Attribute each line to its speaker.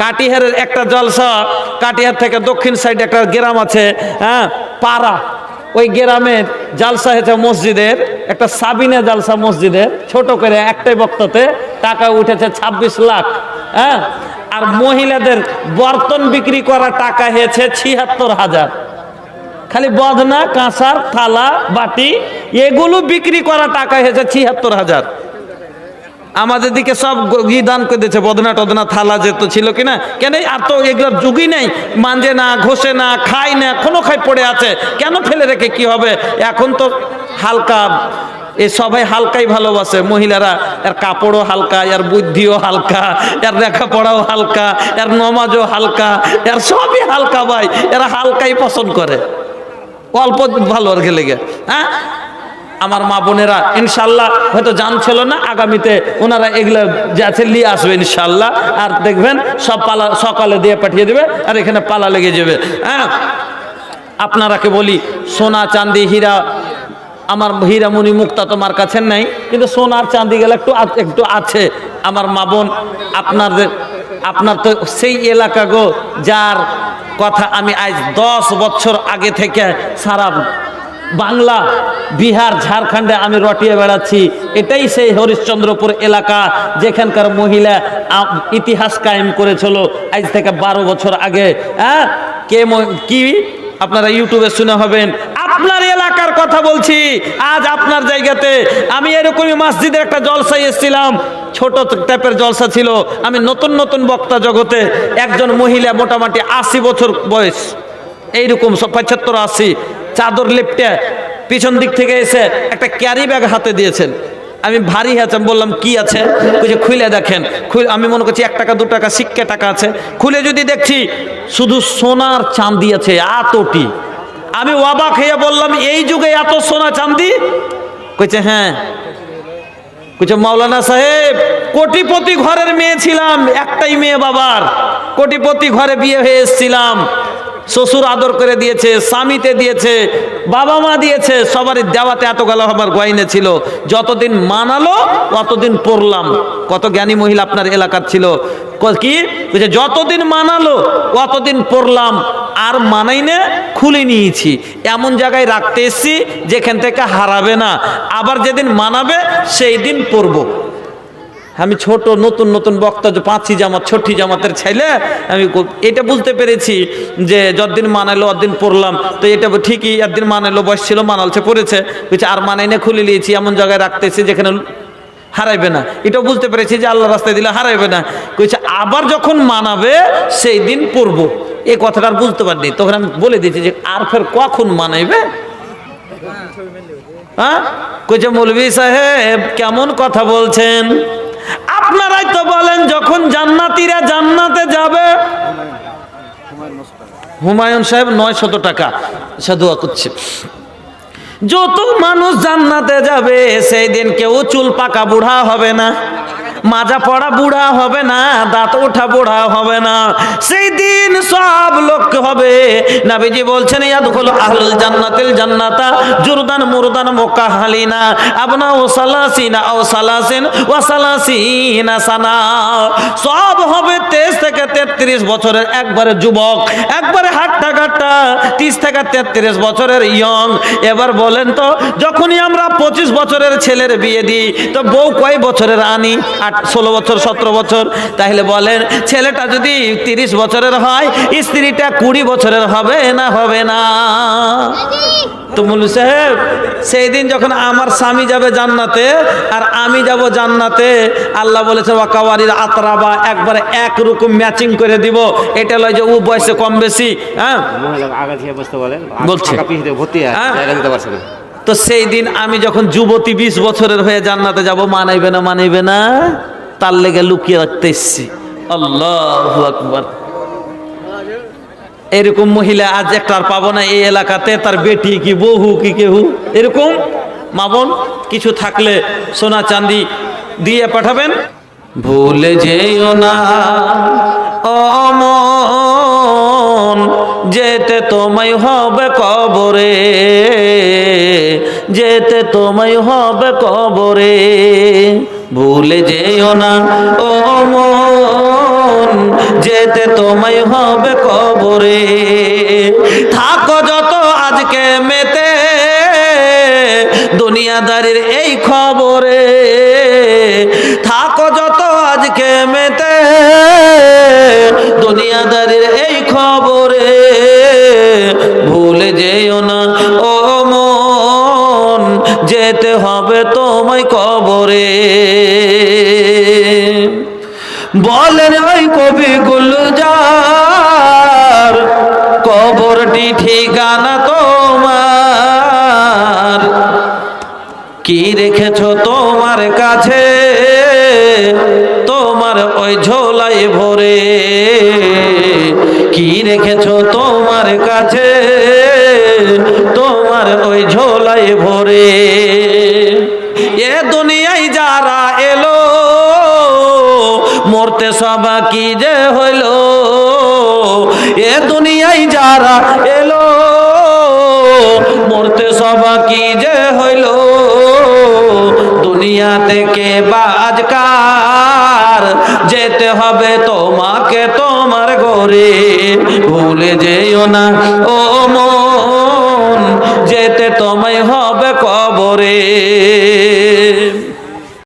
Speaker 1: কাটিহারের একটা জলসা, কাটিহার থেকে দক্ষিণ সাইডে একটা গ্রাম আছে হ্যাঁ পাড়া। ওই গ্রামের জালসা হয়েছে মসজিদের, একটা সাবিনা জালসা মসজিদের, ছোট করে একটাই বক্তাতে টাকা উঠেছে ২৬ লাখ হ্যাঁ আর মহিলাদের বর্তন বিক্রি করা টাকা হয়েছে ছিয়াত্তর হাজার। খালি বদনা, কাঁসার, থালা, বাটি, এগুলো বিক্রি করা টাকা হয়েছে ছিয়াত্তর হাজার। আমাদের দিকে সব গ- দান করে দিয়েছে, বদনা টদনা থালা যেত ছিল কিনা? কেন আর তো এগুলোর যুগই নেই? মানজে না, ঘষে না, খায় না কোনো খাই পড়ে আছে। কেন ফেলে রেখে কি হবে? এখন তো হালকা, এ সবাই হালকাই ভালোবাসে, মহিলারা। এর কাপড়ও হালকা, এর বুদ্ধিও হালকা, এর লেখাপড়াও হালকা, এর নমাজও হালকা, এর সবই হালকা ভাই। এরা হালকাই পছন্দ করে। অল্প ভালো আর গেলে হ্যাঁ? আমার মা বোনেরা, ইনশাল্লাহ, হয়তো জানছিল না, আগামীতে ওনারা এগুলো যে আছে, নিয়ে আসবে, ইনশাল্লাহ। আর দেখবেন, সব পালা, সকালে দিয়ে পাঠিয়ে দেবে, আর এখানে পালা লেগে যাবে। হ্যাঁ? আপনারাকে বলি, সোনা, চাঁদি, হীরা, আমার হীরামণি মুক্তা তোমার কাছে নাই, কিন্তু সোনার চাঁদি গেলে একটু একটু আছে। আমার মা বোন, আপনাদের, আপনার তো সেই এলাকা গো, যার কথা আমি আজ দশ বছর আগে থেকে সারা বাংলা বিহার, ঝাড়খণ্ডে আমি রটিয়ে বেড়াচ্ছি। এটাই সেই হরিশ্চন্দ্রপুর এলাকা যেখানকার মহিলা ইতিহাস কায়েম করেছিল আজ থেকে বারো বছর আগে। হ্যাঁ? কে কি? আপনারা ইউটিউবে শুনে হবেন। আপনার এলাকার কথা বলছি। আজ আপনার জায়গাতে আমি এরকমই মসজিদের একটা জলসায় এসেছিলাম। ছোট টাইপের জলসা ছিল। আমি নতুন নতুন বক্তা জগতে একজন মহিলা মোটামুটি আশি বছর বয়স। এইরকম পঁচাত্তর আশি, চাদর লেপটে পিছন দিক থেকে এসে একটা ক্যারি ব্যাগ হাতে দিয়েছেন। আমি ভারী আছে বললাম, কি আছে? যে খুলে দেখেন। আমি মনে করছি এক টাকা, দু টাকা, সিক্কে টাকা আছে। খুলে যদি দেখছি, শুধু সোনার চাঁদি আছে, এতটি। আমি অবাক হয়ে বললাম, এই যুগে এত সোনা চাঁদি? কইছে হ্যাঁ। কইছে, মাওলানা সাহেব, কোটিপতি ঘরের মেয়ে ছিলাম, একটাই মেয়ে বাবার। কোটিপতি ঘরে বিয়ে হয়ে এসেছিলাম। শ্বশুর আদর করে দিয়েছে, স্বামীতে দিয়েছে, বাবা মা দিয়েছে, সবারই দেওয়াতে এত গেল আমার গয়নে ছিল। যতদিন মানালো, ততদিন পড়লাম। কত জ্ঞানী মহিলা আপনার এলাকার ছিল। ক- যতদিন মানালো অতদিন পড়লাম। আর মানাই না, খুলে নিয়েছি। এমন জায়গায় রাখতে এসছি, যেখান থেকে হারাবে না। আবার যেদিন মানাবে, সেই দিন পড়ব। আমি ছোট, নতুন নতুন বক্তা, যে পাঁচি জামাত ছটি জামাতের ছেলে, আমি এটা বুঝতে পেরেছি যে যতদিন মানাইলো অতদিন পড়লাম, তো এটা ঠিকই একদিন মানাইলো বয়স ছিল, মানালছে, পড়েছে। বলছে, আর মানাই না, খুলে নিয়েছি, এমন জায়গায় রাখতেছি যেখানে হারাইবে না। এটাও বুঝতে পেরেছি যে আল্লাহ রাস্তায় দিলে হারাইবে না। কইছে আবার যখন মানাবে, সেই দিন পড়ব। এই কথাটা আর বুঝতে পারিনি। তখন আমি বলে দিয়েছি যে, আর ফের কখন মানাইবে? হ্যাঁ? কইছে মৌলভী সাহেব, কেমন কথা বলছেন? আপনারাই তো বলেন, যখন জান্নাতিরা জান্নাতে যাবে। হুমায়ুন সাহেব নয় শত টাকা সাধুয়া করছে। যত মানুষ জান্নাতে যাবে, সেই দিন কেউ চুল পাকা বুড়া হবে না। মাজা পড়া বুড়া হবে না, দাঁত ওঠা বুড়া হবে না। সেই দিন সব লোক হবে। নাবিজি বলছেন ইয়াদখুলু আহলুল জান্নাতিল জান্নাতা, জুরদান মুরদান মুকাহালিনা, আবনা ও সালাসিনা ও সালাসিন ও সালাসিনা সানা। সব হবে তেইশ থেকে তেত্রিশ বছরের একবারে যুবক, একবারে হাট্টা কাট্টা তিরিশ থেকে তেত্রিশ বছরের ইয়ং এবার বলেন তো, যখনই আমরা পঁচিশ বছরের ছেলের বিয়ে দিই, তো বউ কয় বছরের আনি? আট, ষোলো বছর, সতেরো বছর, তাহলে বলেন, ছেলেটা যদি তিরিশ বছরের হয়, স্ত্রীটা কুড়ি বছরের হবে না হবে না? তো মুলু সাহেব সেই দিন যখন আমার স্বামী যাবে জান্নাতে, আর আমি যাব জান্নাতে, আল্লাহ বলেছে, ওয়াকাওয়ারির আতরাবা, একবারে এক রকম ম্যাচিং করে দিব। এটা লয় যে ও বয়সে কম বেশি হ্যাঁ? বলছে।
Speaker 2: হয়?
Speaker 1: তো সেই দিন আমি যখন যুবতী বিশ বছরের হয়ে জান্নাতে যাব, মানাইবে না মানাইবে না? তার লেগে লুকিয়ে রাখতে এসছি। আল্লাহ আকবর। এরকম মহিলা আজ একটা আর পাবো না এই এলাকাতে, তার বেটি কি বহু কি কেহু? এরকম? মাবন কিছু থাকলে সোনা চাঁদি দিয়ে পাঠাবেন? ভুলে যেও না, অমন যেতে তোমায় হবে কবরে, যেতে তোমায় হবে কবরে। ভুলে যেও না, ও মন, যেতে তোমায় হবে কবরে। থাকো যত আজকে মেতে, দুনিয়াদারির এই খবরে। বলেন ওই কবি গুলজার, কবরটি ঠিকানা তোমার। কি রেখেছ তোমার কাছে? তোমার ওই ঝোলাই ভরে। কি রেখেছ তোমার কাছে? দুনিয়ায় যারা এলো, মরতে সবা কি যে হইল? দুনিয়া থেকে বাজকার যেতে হবে তোমাকে, তোমার ঘরে। ভুলে যেও না